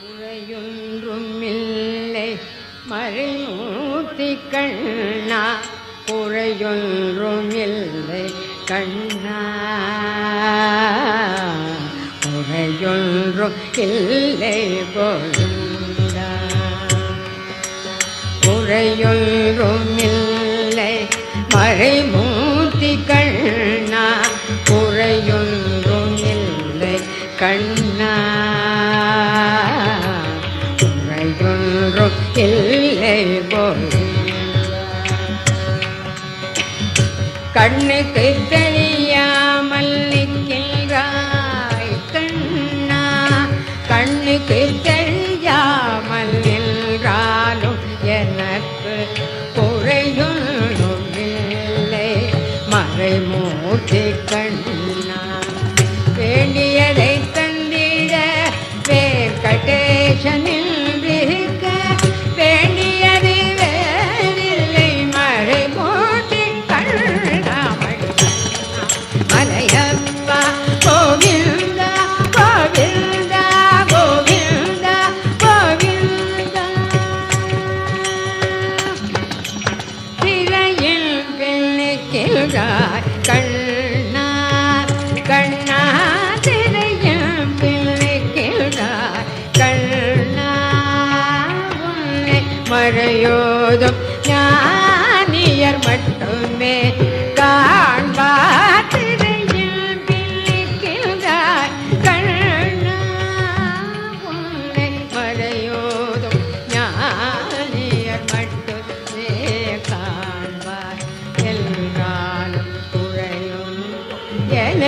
குறையொன்றுமில்லை. மறைமூர்த்தி கண்ணா குறையொன்றுமில்லை கண்ணா. குறையொன்றும் இல்லை கொழுந்தா குறையொன்றுமில்லை மறைமூ கண்ணுக்கு கேளாய் கண்ணா கண்ணா திரையம் பிள்ளை கேளாய் கண்ணா மறையோதும் ஞானியர் மட்டுமே.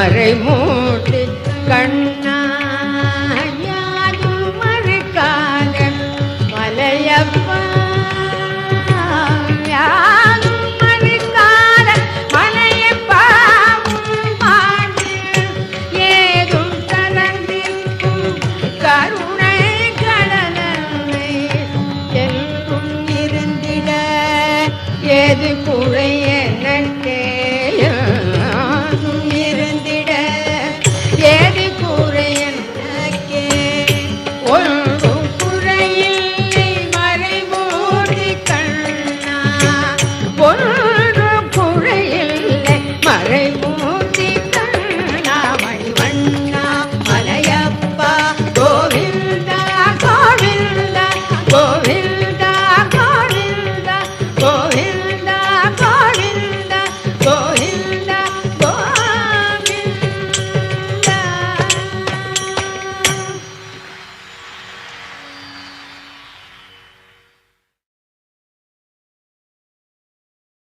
மறைமோ